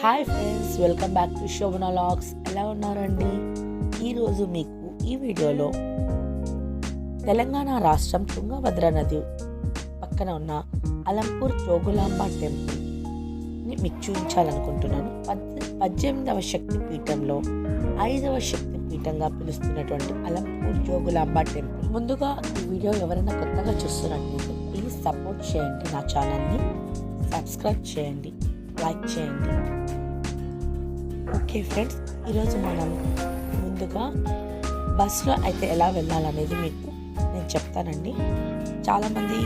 Hi friends welcome back to Shobhana logs. ఎలా ఉన్నారండి? ఈరోజు మీకు ఈ వీడియోలో తెలంగాణ రాష్ట్రం తుంగభద్ర నది పక్కన ఉన్న అలంపూర్ జోగులాంబ టెంపుల్ని మీకు చూపించాలనుకుంటున్నాను. పద్ పద్దెనిమిదవ శక్తి పీఠంలో ఐదవ శక్తి పీఠంగా పిలుస్తున్నటువంటి అలంపూర్ జోగులాంబ టెంపుల్. ముందుగా ఈ వీడియో ఎవరైనా కొత్తగా చూస్తున్నట్లయితే ప్లీజ్ సపోర్ట్ చేయండి నా ఛానల్ని. సబ్స్క్రైబ్ చేయండి. లైక్ చేయండి. ఓకే ఫ్రెండ్స్ ఈరోజు మనం ముందుగా బస్సులో అయితే ఎలా వెళ్ళాలనేది మీకు నేను చెప్తానండి. చాలామంది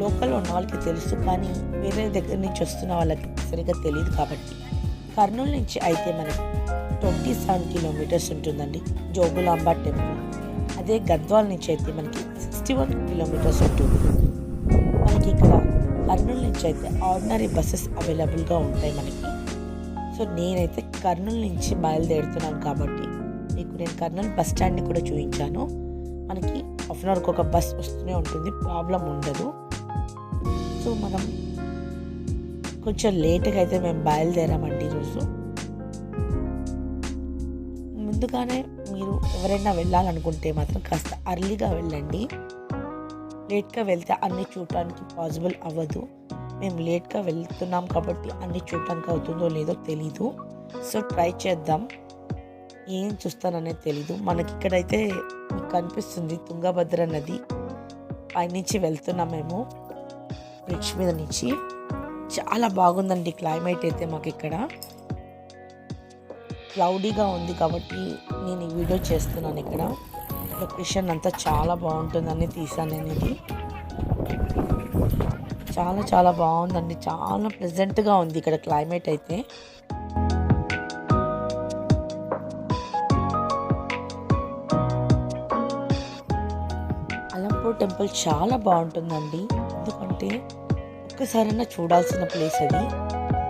లోకల్ ఉన్న వాళ్ళకి తెలుసు కానీ వేరే దగ్గర నుంచి వస్తున్న వాళ్ళకి సరిగ్గా తెలియదు కాబట్టి. కర్నూలు నుంచి అయితే మనకి ట్వంటీ సెవెన్ కిలోమీటర్స్ ఉంటుందండి జోగులాంబ టెంపుల్. అదే గద్వాల నుంచి అయితే మనకి సిక్స్టీ వన్ కిలోమీటర్స్ ఉంటుంది. మనకి ఇక్కడ కర్నూలు నుంచి అయితే ఆర్డినరీ బస్సెస్ అవైలబుల్గా ఉంటాయి మనకి. సో నేనైతే కర్నూలు నుంచి బయలుదేరుతున్నాను కాబట్టి మీకు నేను కర్నూలు బస్ స్టాండ్ని కూడా చూపించాను. మనకి హాఫ్ అన్ అవర్కి ఒక బస్ వస్తూనే ఉంటుంది ప్రాబ్లం ఉండదు. సో మనం కొంచెం లేట్గా అయితే మేము బయలుదేరామండి ఈరోజు. ముందుగానే మీరు ఎవరైనా వెళ్ళాలనుకుంటే మాత్రం కాస్త అర్లీగా వెళ్ళండి. లేట్గా వెళ్తే అన్ని చూడటానికి పాసిబుల్ అవ్వదు. మేము లేట్గా వెళ్తున్నాం కాబట్టి అన్ని చూడటానికి అవుతుందో లేదో తెలీదు. సో ట్రై చేద్దాం. ఏం చూస్తాననేది తెలీదు. మనకి ఇక్కడైతే మీకు కనిపిస్తుంది తుంగభద్ర నది. పైనుంచి వెళ్తున్నాం మేము. బ్రిడ్జ్ మీద నుంచి. చాలా బాగుందండి క్లైమేట్ అయితే మాకు ఇక్కడ. క్లౌడీగా ఉంది కాబట్టి నేను ఈ వీడియో చేస్తున్నాను ఇక్కడ. లొకేషన్ అంతా చాలా బాగుంటుందని తీసాను నేను ఇది. చాలా చాలా బాగుందండి. చాలా ప్లెజెంట్గా ఉంది ఇక్కడ క్లైమేట్ అయితే. అలంపూర్ టెంపుల్ చాలా బాగుంటుందండి. ఎందుకంటే ఒక్కసారైనా చూడాల్సిన ప్లేస్ అది.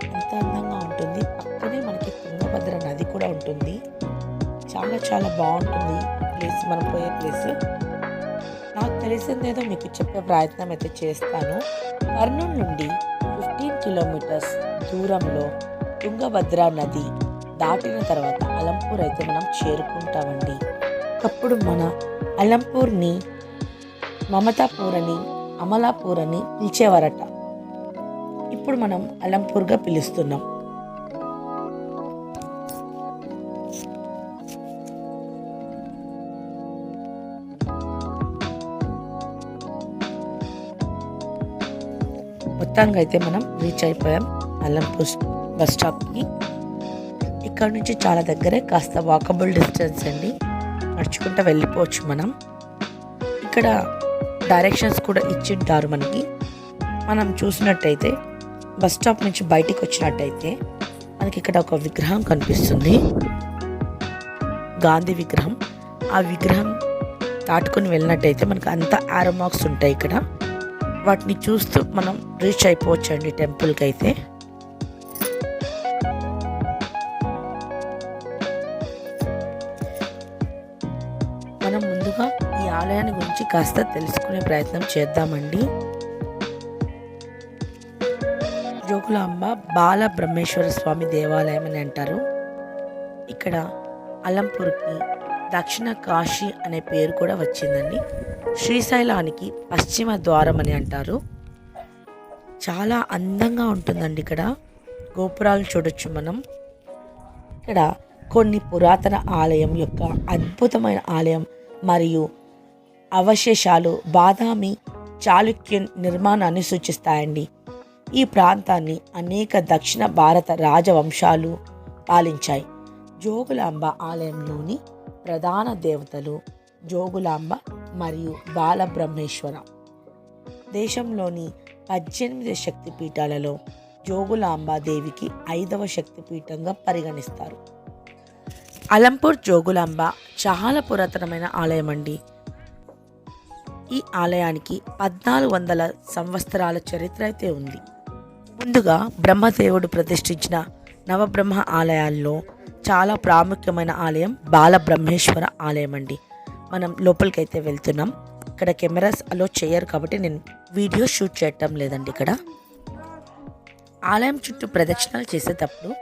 ఎంత అందంగా ఉంటుంది. పక్కనే మనకి తుంగభద్ర నది కూడా ఉంటుంది. చాలా చాలా బాగుంటుంది. ప్లేస్ మనం పోయే ప్లేస్ నాకు తెలిసిందేదో మీకు చెప్పే ప్రయత్నం అయితే చేస్తాను. కర్నూలు నుండి ఫిఫ్టీన్ కిలోమీటర్స్ దూరంలో తుంగభద్ర నది దాటిన తర్వాత అలంపూర్ అయితే మనం చేరుకుంటామండి. అప్పుడు మన అలంపూర్ని మమతాపూర్ అని అమలాపూర్ అని పిలిచేవారట. ఇప్పుడు మనం అలంపూర్గా పిలుస్తున్నాం. మొత్తంగా అయితే మనం రీచ్ అయిపోయాం అల్లంపూర్ బస్ స్టాప్కి. ఇక్కడ నుంచి చాలా దగ్గరే కాస్త వాకబుల్ డిస్టెన్స్ అండి. నడుచుకుంటూ వెళ్ళిపోవచ్చు మనం. ఇక్కడ డైరెక్షన్స్ కూడా ఇచ్చింటారు మనకి. మనం చూసినట్టయితే బస్ స్టాప్ నుంచి బయటికి వచ్చినట్టయితే మనకి ఇక్కడ ఒక విగ్రహం కనిపిస్తుంది. గాంధీ విగ్రహం. ఆ విగ్రహం దాటుకుని వెళ్ళినట్టయితే మనకు అంత ఆరోమాక్స్ ఉంటాయి ఇక్కడ. వాటిని చూస్తూ మనం రీచ్ అయిపోవచ్చు అండి టెంపుల్కి అయితే. మనం ముందుగా ఈ ఆలయాన్ని గురించి కాస్త తెలుసుకునే ప్రయత్నం చేద్దామండి. జోగులాంబ బాల బ్రహ్మేశ్వర స్వామి దేవాలయం అని అంటారు. ఇక్కడ అలంపూర్కి దక్షిణ కాశీ అనే పేరు కూడా వచ్చిందండి. శ్రీశైలానికి పశ్చిమ ద్వారం అని అంటారు. చాలా అందంగా ఉంటుందండి ఇక్కడ. గోపురాలు చూడొచ్చు మనం. ఇక్కడ కొన్ని పురాతన ఆలయం యొక్క అద్భుతమైన ఆలయం మరియు అవశేషాలు బాదామి చాళుక్య నిర్మాణాన్ని సూచిస్తాయండి. ఈ ప్రాంతాన్ని అనేక దక్షిణ భారత రాజవంశాలు పాలించాయి. జోగులాంబ ఆలయంలోని ప్రధాన దేవతలు జోగులాంబ మరియు బాలబ్రహ్మేశ్వర. దేశంలోని పద్దెనిమిది శక్తిపీఠాలలో జోగులాంబాదేవికి ఐదవ శక్తిపీఠంగా పరిగణిస్తారు. అలంపూర్ జోగులాంబ చాలా పురాతనమైన ఆలయం అండి. ఈ ఆలయానికి పద్నాలుగు వందల సంవత్సరాల చరిత్ర అయితే ఉంది. ముందుగా బ్రహ్మదేవుడు ప్రతిష్ఠించిన నవబ్రహ్మ ఆలయాల్లో చాలా ప్రాముఖ్యమైన ఆలయం బాలబ్రహ్మేశ్వర ఆలయం అండి. మనం లోపలికి అయితే వెళ్తున్నాం. ఇక్కడ కెమెరాస్ అలో చేయరు కాబట్టి నేను వీడియో షూట్ చేయటం లేదండి ఇక్కడ. ఆలయం చుట్టూ ప్రదక్షిణలు చేసేటప్పుడు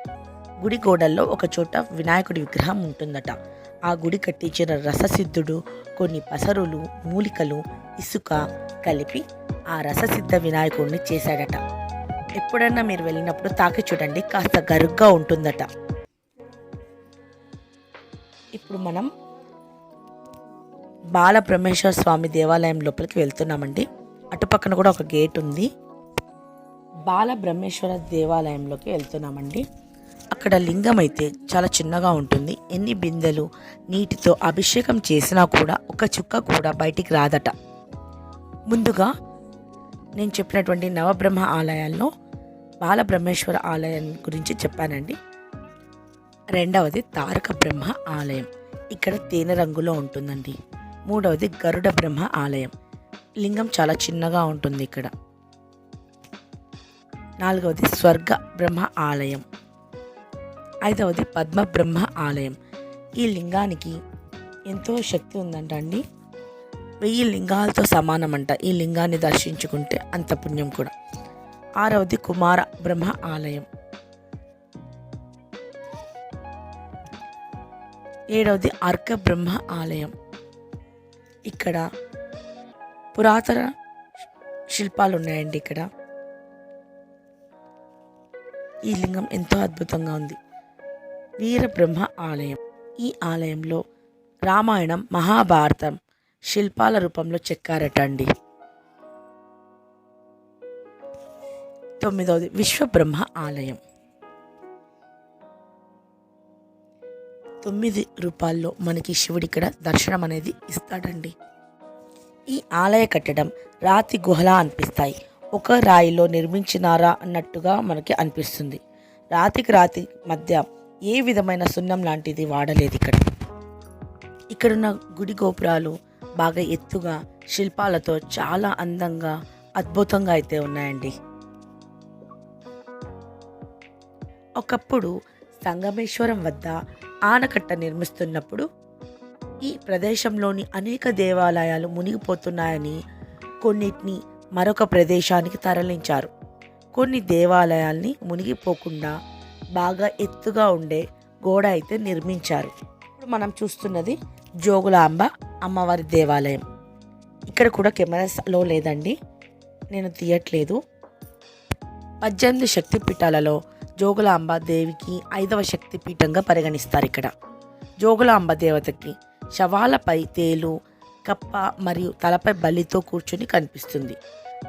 గుడి గోడల్లో ఒక చోట వినాయకుడి విగ్రహం ఉంటుందట. ఆ గుడి కట్టించిన రససిద్ధుడు కొన్ని పసరులు మూలికలు ఇసుక కలిపి ఆ రససిద్ధ వినాయకుడిని చేశాడట. ఎప్పుడన్నా మీరు వెళ్ళినప్పుడు తాకి చూడండి కాస్త గరుగ్గా ఉంటుందట. ఇప్పుడు మనం బాలబ్రహ్మేశ్వర స్వామి దేవాలయం లోపలికి వెళ్తున్నామండి. అటుపక్కన కూడా ఒక గేట్ ఉంది. బాలబ్రహ్మేశ్వర దేవాలయంలోకి వెళ్తున్నామండి. అక్కడ లింగం అయితే చాలా చిన్నగా ఉంటుంది. ఎన్ని బిందెలు నీటితో అభిషేకం చేసినా కూడా ఒక చుక్క కూడా బయటికి రాదట. ముందుగా నేను చెప్పినటువంటి నవబ్రహ్మ ఆలయాల్లో బాలబ్రహ్మేశ్వర ఆలయం గురించి చెప్పానండి. రెండవది తారక బ్రహ్మ ఆలయం. ఇక్కడ తేనె రంగులో ఉంటుందండి. మూడవది గరుడ బ్రహ్మ ఆలయం. లింగం చాలా చిన్నగా ఉంటుంది ఇక్కడ. నాలుగవది స్వర్గ బ్రహ్మ ఆలయం. ఐదవది పద్మ బ్రహ్మ ఆలయం. ఈ లింగానికి ఎంతో శక్తి ఉందంట అండి. వెయ్యి లింగాలతో సమానమంట ఈ లింగాన్ని దర్శించుకుంటే అంత పుణ్యం కూడా. ఆరవది కుమార బ్రహ్మ ఆలయం. ఏడవది అర్క బ్రహ్మ ఆలయం. ఇక్కడ పురాతన శిల్పాలు ఉన్నాయండి ఇక్కడ. ఈ లింగం ఎంతో అద్భుతంగా ఉంది. వీరబ్రహ్మ ఆలయం. ఈ ఆలయంలో రామాయణం మహాభారతం శిల్పాల రూపంలో చెక్కారట అండి తొమ్మిదవది విశ్వబ్రహ్మ ఆలయం. తొమ్మిది రూపాల్లో మనకి శివుడు ఇక్కడ దర్శనం అనేది ఇస్తాడండి. ఈ ఆలయ కట్టడం రాతి గుహలా అనిపిస్తాయి. ఒక రాయిలో నిర్మించినారా అన్నట్టుగా మనకి అనిపిస్తుంది. రాతికి రాతి మధ్య ఏ విధమైన సున్నం లాంటిది వాడలేదు ఇక్కడ. ఇక్కడున్న గుడి గోపురాలు బాగా ఎత్తుగా శిల్పాలతో చాలా అందంగా అద్భుతంగా అయితే ఉన్నాయండి. ఒకప్పుడు సంగమేశ్వరం వద్ద ఆనకట్ట నిర్మిస్తున్నప్పుడు ఈ ప్రదేశంలోని అనేక దేవాలయాలు మునిగిపోతున్నాయని కొన్నిటిని మరొక ప్రదేశానికి తరలించారు. కొన్ని దేవాలయాల్ని మునిగిపోకుండా బాగా ఎత్తుగా ఉండే గోడ అయితే నిర్మించారు. ఇప్పుడు మనం చూస్తున్నది జోగులాంబ అమ్మవారి దేవాలయం. ఇక్కడ కూడా కెమెరాస్లో లేదండి. నేను తీయట్లేదు. పద్దెనిమిది శక్తిపీఠాలలో జోగులాంబ దేవికి ఐదవ శక్తి పీఠంగా పరిగణిస్తారు ఇక్కడ. జోగులాంబ దేవతకి శవాలపై తేలు కప్ప మరియు తలపై బలితో కూర్చుని కనిపిస్తుంది.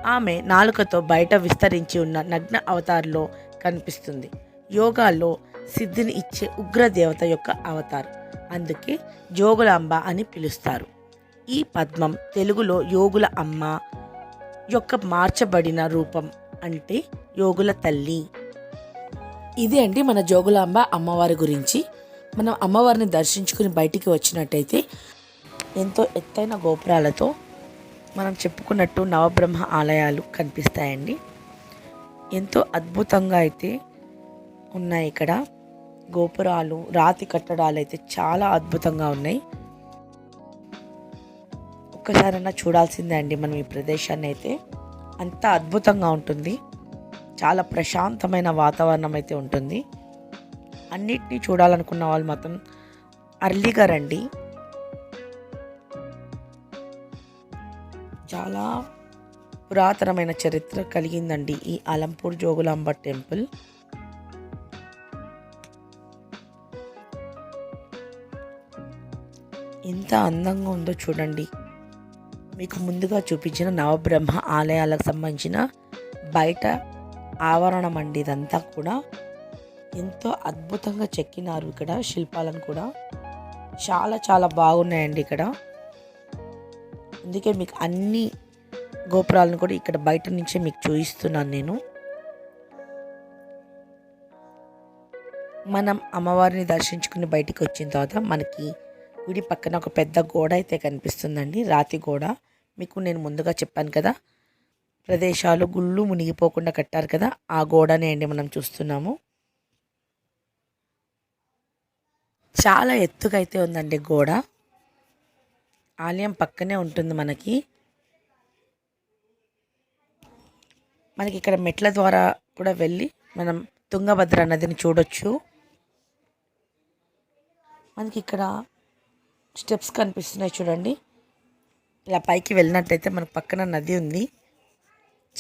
ఆమె నాలుకతో బయట విస్తరించి ఉన్న నగ్న అవతారంలో కనిపిస్తుంది. యోగాలో సిద్ధిని ఇచ్చే ఉగ్ర దేవత యొక్క అవతారం. అందుకే జోగులాంబ అని పిలుస్తారు. ఈ పద్మం తెలుగులో యోగుల అమ్మ యొక్క మార్చబడిన రూపం అంటే యోగుల తల్లి. ఇది అండి మన జోగులాంబ అమ్మవారి గురించి? మనం అమ్మవారిని దర్శించుకుని బయటికి వచ్చినట్టయితే ఎంతో ఎత్తైన గోపురాలతో మనం చెప్పుకున్నట్టు నవబ్రహ్మ ఆలయాలు కనిపిస్తాయండి. ఎంతో అద్భుతంగా అయితే ఉన్నాయి ఇక్కడ. గోపురాలు రాతి కట్టడాలు అయితే చాలా అద్భుతంగా ఉన్నాయి. ఒక్కసారైనా చూడాల్సిందే అండి మనం ఈ ప్రదేశాన్ని అయితే. అంత అద్భుతంగా ఉంటుంది. చాలా ప్రశాంతమైన వాతావరణం అయితే ఉంటుంది. అన్నిటినీ చూడాలనుకున్న వాళ్ళు మాత్రం అర్లీగా రండి. చాలా పురాతనమైన చరిత్ర కలిగిందండి ఈ అలంపూర్ జోగులాంబ టెంపుల్. ఎంత అందంగా ఉందో చూడండి. మీకు ముందుగా చూపించిన నవబ్రహ్మ ఆలయాలకు సంబంధించిన బయట ఆవరణం అండి ఇదంతా కూడా. ఎంతో అద్భుతంగా చెక్కినారు ఇక్కడ శిల్పాలను కూడా. చాలా చాలా బాగున్నాయండి ఇక్కడ. అందుకే మీకు అన్ని గోపురాలను కూడా ఇక్కడ బయట నుంచే మీకు చూపిస్తున్నాను నేను. మనం అమ్మవారిని దర్శించుకుని బయటికి వచ్చిన తర్వాత మనకి గుడి పక్కన ఒక పెద్ద గోడ అయితే కనిపిస్తుందండి. రాతి గోడ. మీకు నేను ముందుగా చెప్పాను కదా ప్రదేశాలు గుళ్ళు మునిగిపోకుండా కట్టారు కదా ఆ గోడనే అండి మనం చూస్తున్నాము. చాలా ఎత్తుగా అయితే ఉందండి గోడ. ఆలయం పక్కనే ఉంటుంది మనకి. మనకి ఇక్కడ మెట్ల ద్వారా కూడా వెళ్ళి మనం తుంగభద్ర నదిని చూడొచ్చు. మనకి ఇక్కడ స్టెప్స్ కనిపిస్తున్నాయి చూడండి. ఇలా పైకి వెళ్ళినట్టయితే మనకు పక్కన నది ఉంది.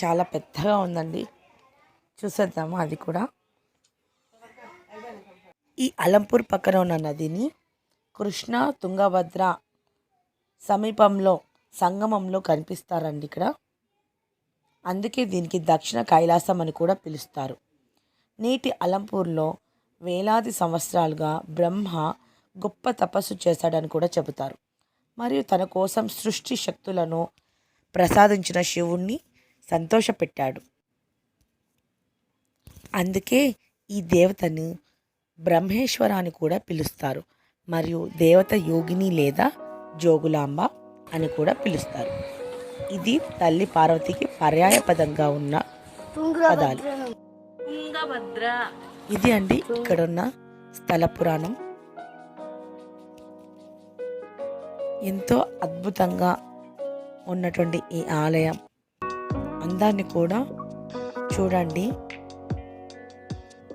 చాలా పెద్దగా ఉందండి. చూసేద్దాము అది కూడా. ఈ అలంపూర్ పక్కన ఉన్న నదిని కృష్ణ తుంగభద్ర సమీపంలో సంగమంలో కనిపిస్తారండి ఇక్కడ. అందుకే దీనికి దక్షిణ కైలాసం అని కూడా పిలుస్తారు. నేటి అలంపూర్లో వేలాది సంవత్సరాలుగా బ్రహ్మ గొప్ప తపస్సు చేశాడని కూడా చెబుతారు. మరియు తన కోసం సృష్టి శక్తులను ప్రసాదించిన శివుణ్ణి సంతోషపెట్టాడు. అందుకే ఈ దేవతను బ్రహ్మేశ్వర అని కూడా పిలుస్తారు. మరియు దేవత యోగిని లేదా జోగులాంబ అని కూడా పిలుస్తారు. ఇది తల్లి పార్వతికి పర్యాయ పదంగా ఉన్న పదాలు. ఇది అండి ఇక్కడ ఉన్న స్థల పురాణం. ఎంతో అద్భుతంగా ఉన్నటువంటి ఈ ఆలయం. అందాన్ని కూడా చూడండి.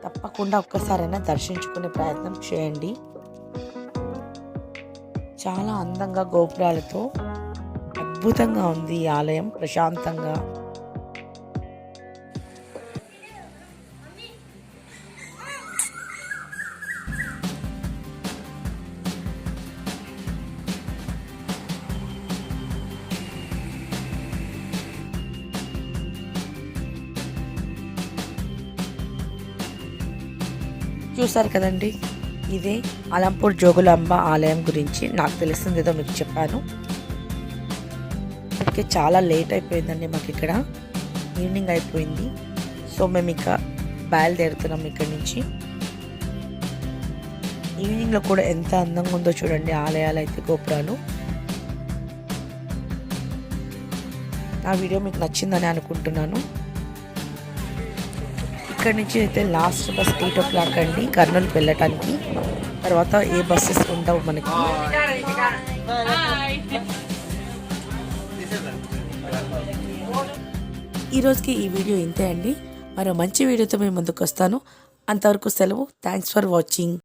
తప్పకుండా ఒక్కసారైనా దర్శించుకునే ప్రయత్నం చేయండి. చాలా అందంగా గోపురాలతో అద్భుతంగా ఉంది ఈ ఆలయం. ప్రశాంతంగా చూసారు కదండి. ఇదే అలంపూర్ జోగులాంబ ఆలయం గురించి నాకు తెలిసింది ఏదో మీకు చెప్పాను. ఇప్పటికే చాలా లేట్ అయిపోయిందండి మాకు ఇక్కడ. ఈవినింగ్ అయిపోయింది. సో మేము ఇక బయలుదేరుతున్నాం ఇక్కడి నుంచి. ఈవినింగ్లో కూడా ఎంత అందంగా ఉందో చూడండి ఆలయాలు అయితే గోపురాలు. నా వీడియో మీకు నచ్చిందని అనుకుంటున్నాను. ఇక్కడ నుంచి అయితే last bus eight o'clock అండి కర్నూలుకి వెళ్ళటానికి. తర్వాత ఏ బస్సెస్ ఉండవు మనకి. ఈ రోజుకి ఈ వీడియో ఇంతే అండి. మరో మంచి వీడియోతో మేము ముందుకు వస్తాను. అంతవరకు సెలవు. Thanks for watching